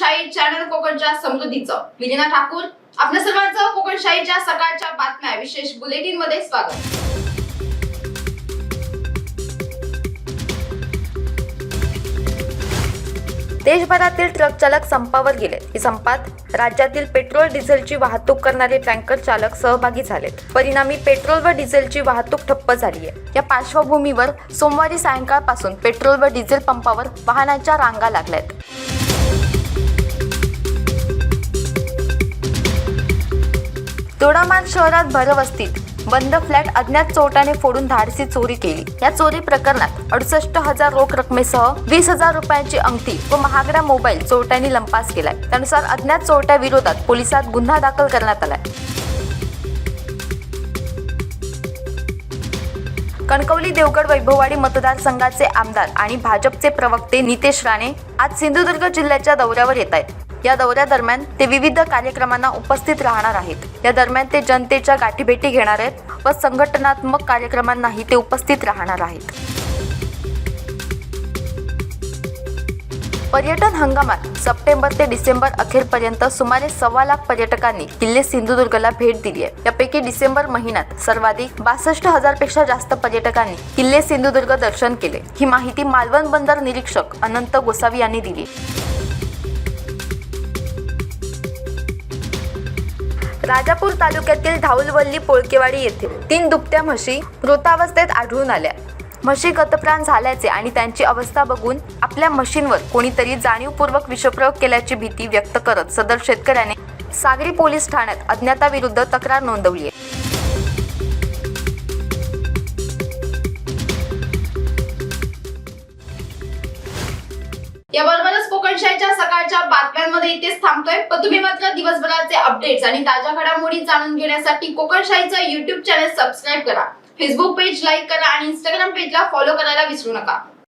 Channel कोकणच्या समृद्धीचं. विलिना ठाकूर आपल्या सर्वांचं कोकणशाहीच्या सकाळच्या बातम्या. विशेष बुलेटिनमध्ये स्वागत. देशभरातील ट्रक चालक संपावर गेले. या संपात राज्यातील पेट्रोल डिझेलची वाहतूक करणारे टँकर चालक सहभागी झालेत. परिणामी पेट्रोल व डिझेलची वाहतूक ठप्प झाली आहे या पार्श्वभूमीवर सोमवारी सायंकाळपासून पेट्रोल व डिझेल पंपावर वाहनांच्या रांगा लागल्यात. तोडामान शहरात भरवस्तीत बंद फ्लॅट अज्ञात चोरट्याने फोडून धाडसी चोरी केली. या चोरी प्रकरणात अडुसष्ट हजार रोख रकमेसह वीस हजार रुपयांची अंगठी व महागडा मोबाईल चोरट्यांनी लंपास केलाय. त्यानुसार अज्ञात चोरट्या विरोधात पोलिसात गुन्हा दाखल करण्यात आलाय. कणकवली देवगड वैभववाडी मतदारसंघाचे आमदार आणि भाजपचे प्रवक्ते नितेश राणे आज सिंधुदुर्ग जिल्ह्याच्या दौऱ्यावर येत आहेत. या दौऱ्यादरम्यान ते विविध कार्यक्रमांना उपस्थित राहणार आहेत. या दरम्यान ते जनतेच्या गाठीभेटी घेणार आहेत व संघटनात्मक कार्यक्रमांनाही ते उपस्थित राहणार आहेत. पर्यटन हंगामात सप्टेंबर ते डिसेंबर अखेरपर्यंत सुमारे सव्वा लाख पर्यटकांनी किल्ले सिंधुदुर्गला भेट दिली आहे. यापैकी डिसेंबर महिन्यात सर्वाधिक बासष्ट हजारपेक्षा जास्त पर्यटकांनी किल्ले सिंधुदुर्ग दर्शन केले. ही माहिती मालवण बंदर निरीक्षक अनंत गोसावी यांनी दिली. राजापूर तालुक्यातील धाऊलवल्ली पोळकेवाडी येथे तीन दुभत्या म्हशी मृतावस्थेत आढळून आल्या. म्हशी गतप्राण झाल्याचे आणि त्यांची अवस्था बघून आपल्या म्हशींवर कोणीतरी जाणीवपूर्वक विषप्रयोग केल्याची भीती व्यक्त करत सदर शेतकऱ्याने सागरी पोलीस ठाण्यात अज्ञाताविरुद्ध तक्रार नोंदवली आहे. याबरोबरच कोकणशाहीच्या सकाळच्या बातम्यांमध्ये इथेच थांबतोय. पण तुम्ही मात्र दिवसभराचे अपडेट्स आणि ताज्या घडामोडी जाणून घेण्यासाठी कोकणशाहीचं युट्यूब चॅनल सबस्क्राईब करा. फेसबुक पेज लाईक करा आणि इंस्टाग्राम पेजला फॉलो करायला विसरू नका.